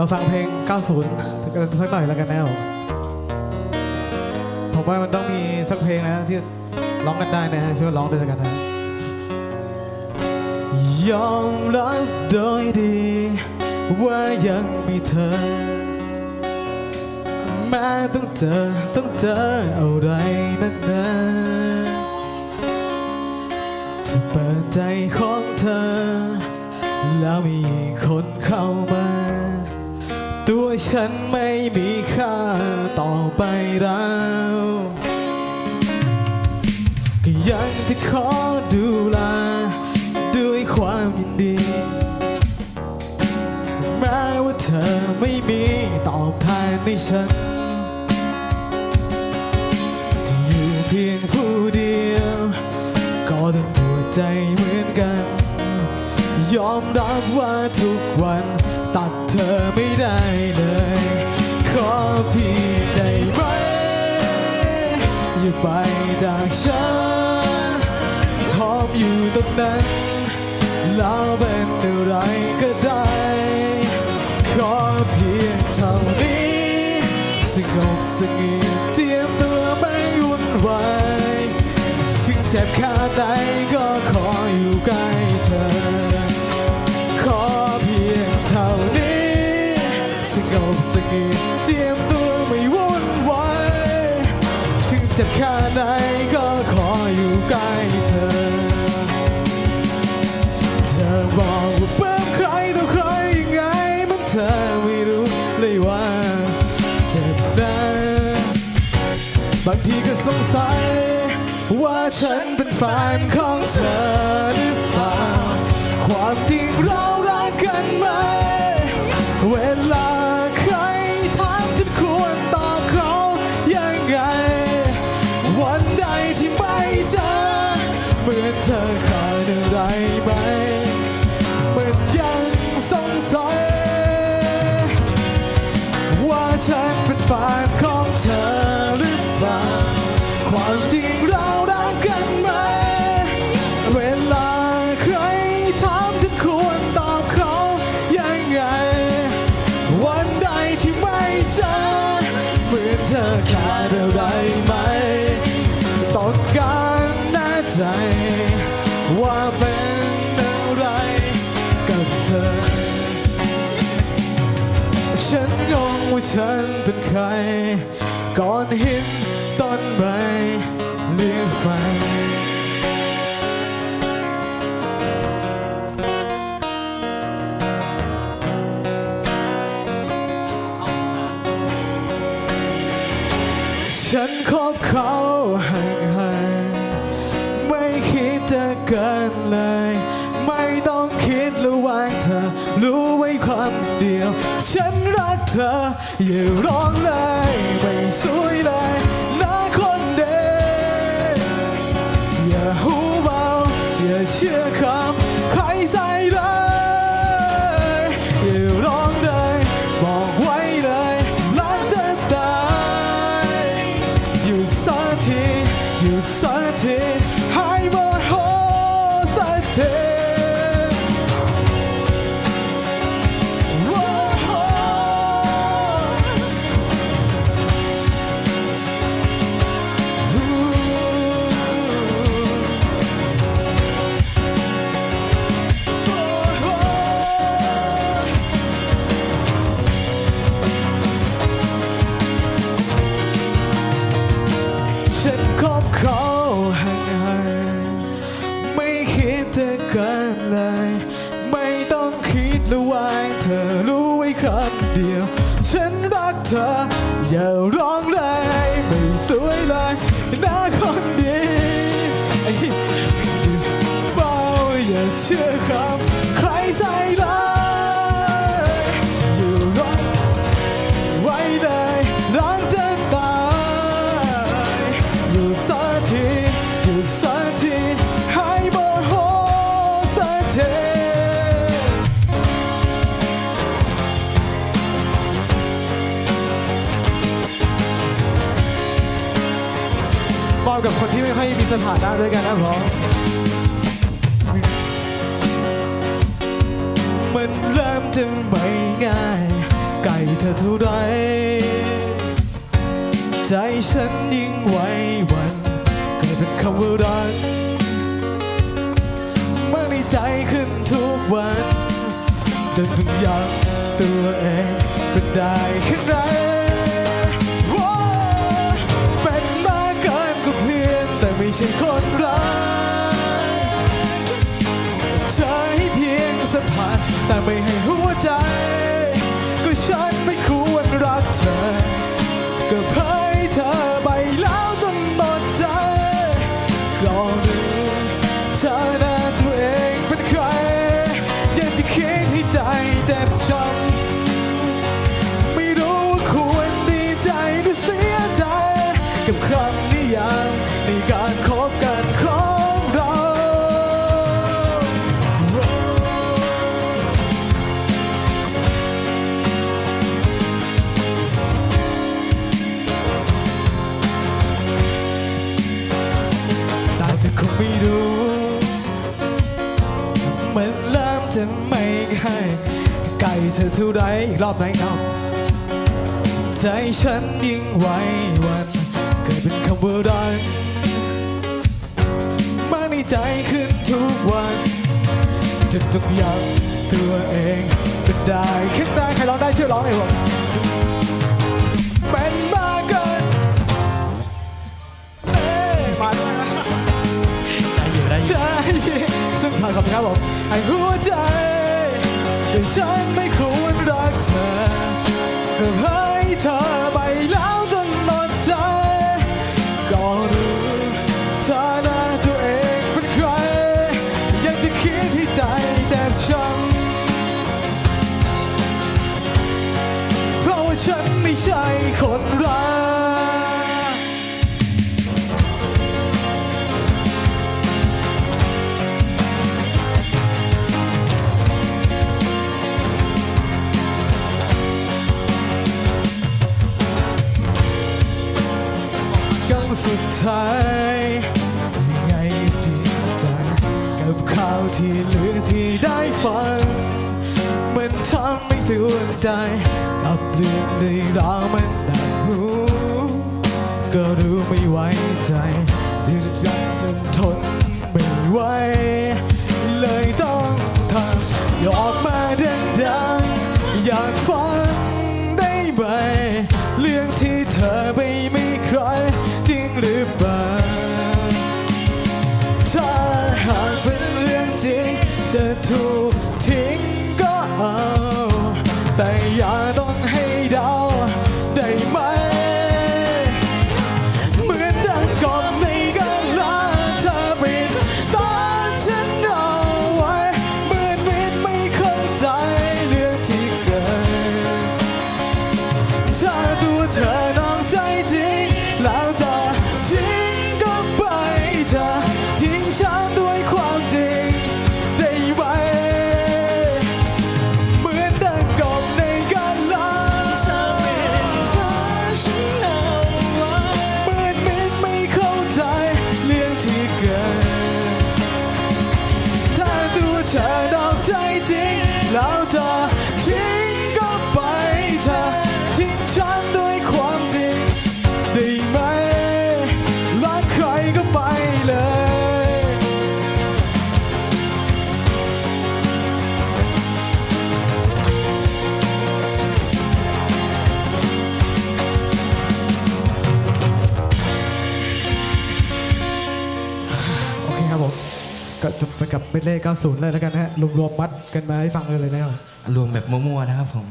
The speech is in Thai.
เดี๋ยวย้อนมาฟังเพลง 90กันสักหน่อยแล้วกันแน่ผมว่ามันต้องมีสักเพลงนะที่ร้องกันได้นะฮะช่วยร้องด้วยกันนะยอมรับโดยดี ว่ายังมีเธอ แม้ต้องเจอต้องเจออะไรนักห ฉันไม่มีค่าต่อไปแล้วก็ยังจะขอดูแลด้วยความยินดีแม้ว่าเธอไม่มีตอบแทนในฉันที่อยู่เพียงผู้เดียว ก็ต้องปวดใจเหมือนกัน ยอมรับว่าทุกวัน ตัดเธอไม่ได้เลย ขอพียงได้ไหมอย่าไปจากฉันพร้อมอยู่ตรงนั้นแล้วเป็นอะไรก็ได้ ขอเพียงเท่านี้สงบสงี่เตรียมตัวไม่วุ่นวายถึงเจ็บแค่ไหนก็ขออยู่ใกล้เธอ บสงี่เตรียมตัวไม่วุ่นวายถึงจ็บแค่ไหนก็ขออยู่ใกล้เธอ เธอบอกว่าเป็นใครต่อใครยังไงมันเธอไม่รู้เลยว่าเจ็บนะบางทีก็สงสัย ว่าฉันเป็นแฟนของเธอหรือเปล่าความจริงเรารักกันไหมเวลา ฉันเป็นใคร ก่อนเห็นต้นไม้เลี้ยงไฟฉันคบเขาห่างๆไม่คิดจะเกินเลย ไม่ต้องคิดระวังเธอ รู้ไว้ความเดียว ฉันรัก เธออย่าร้องเลยไปสู้ คนเดียว ฉันรักเธอ อย่าร้องเลยไม่สวยเลยนะคนดีไอ้เบาอย่าเชื่อคำใครใส่ มอบกับคนที่ไม่ค่อยมีสถานะด้วยกันนะผมมันเริ่มจะไม่ง่ายไก่เธอเท่าไรใจฉันยิ่งไหวหวันเกิดเป็นคำว่ารักเมื่อในใจขึ้นทุกวันจนถึงอยังตัวเองเป็นได้แค่ไห สัมผัสแต่ไม่ จะไม่ง่ายไกลเธอเท่าไรอีกรอบไหนครับ ใจฉันยิ่งไหววันเกิดเป็นคำว่ารักมาในใจขึ้นทุกวันจนต้องยับตัวเองเป็นได้แค่ได้ใครร้องได้ช่วยร้องหน่อยผม ซึ่งผ่านคำครับผมให้หัวใจแต่ฉันไม่ควรรักเธอก็ให้เธอไปแล้วจนหมดใจก็รู้เธอหน้าตัวเองเป็นใคร ยังจะคิดที่ใจแทบช้ำเพราะว่าฉันไม่ใช่คนรัก สุดท้ายยังไงดีจังกับข่าวที่เหลือที่ได้ฟัง มันทำให้ตัวใจ กับเรื่องในราวมันหนักหูก็รู้ ถ้า ก็จบไปกับเมดเล่90 เลยแล้วกันนะฮะรวมๆมัดกันมาให้ฟังเลยเลยนะครับรวมแบบมั่วๆนะครับผม